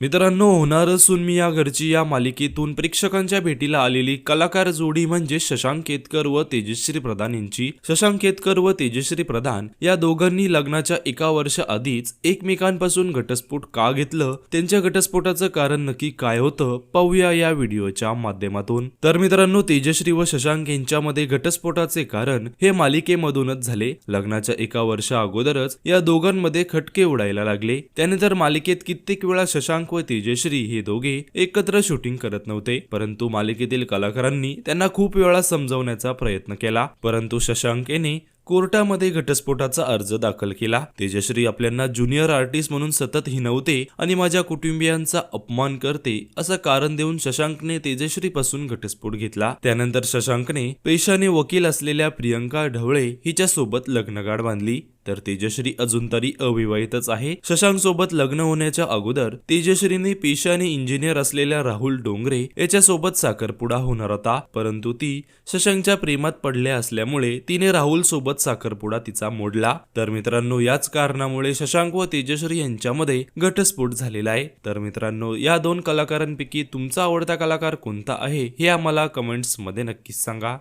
मित्रांनो होणार सून मी या घरची या मालिकेतून प्रेक्षकांच्या भेटीला आलेली कलाकार जोडी म्हणजे शशांक केतकर व तेजश्री प्रधान यांची शशांक केतकर व तेजश्री प्रधान या दोघांनी लग्नाच्या एका वर्ष आधीच एकमेकांपासून घटस्फोट का घेतलं? त्यांच्या घटस्फोटाचं कारण नक्की काय होतं? पाहूया या व्हिडिओच्या माध्यमातून. तर मित्रांनो तेजश्री व शशांक यांच्यामध्ये घटस्फोटाचे कारण हे मालिकेमधूनच झाले. लग्नाच्या एका वर्षा अगोदरच या दोघांमध्ये खटके उडायला लागले. त्यानंतर मालिकेत कित्येक वेळा शशांक व तेजश्री हे दोघे एकत्र शूटिंग करत नव्हते. परंतु मालिकेतील कलाकारांनी त्यांना खूप वेळा समजवण्याचा प्रयत्न केला. परंतु शशांक याने कोर्टामध्ये घटस्फोटाचा अर्ज दाखल केला. तेजश्री आपल्यांना ज्युनियर आर्टिस्ट म्हणून सतत हिनवते आणि माझ्या कुटुंबियांचा अपमान करते असं कारण देऊन शशांकने तेजश्री पासून घटस्फोट घेतला. त्यानंतर शशांकने पेशाने वकील असलेल्या प्रियंका ढवळे हिच्या सोबत लग्नगाड बांधली. तर तेजश्री अजून तरी अविवाहितच आहे. शशांक सोबत लग्न होण्याच्या अगोदर तेजश्रीने पेशाने इंजिनियर असलेल्या राहुल डोंगरे याच्यासोबत साखरपुडा होणार होता. परंतु ती शशांकच्या प्रेमात पडल्या असल्यामुळे तिने राहुल सोबत सोबत साखरपुडा तिचा मोडला. तर मित्रांनो याच कारणामुळे शशांक व तेजश्री यांच्यामध्ये घटस्फोट झालेला आहे. तर मित्रांनो या दोन कलाकारांपैकी तुमचा आवडता कलाकार कोणता आहे हे आम्हाला कमेंट्समध्ये नक्कीच सांगा.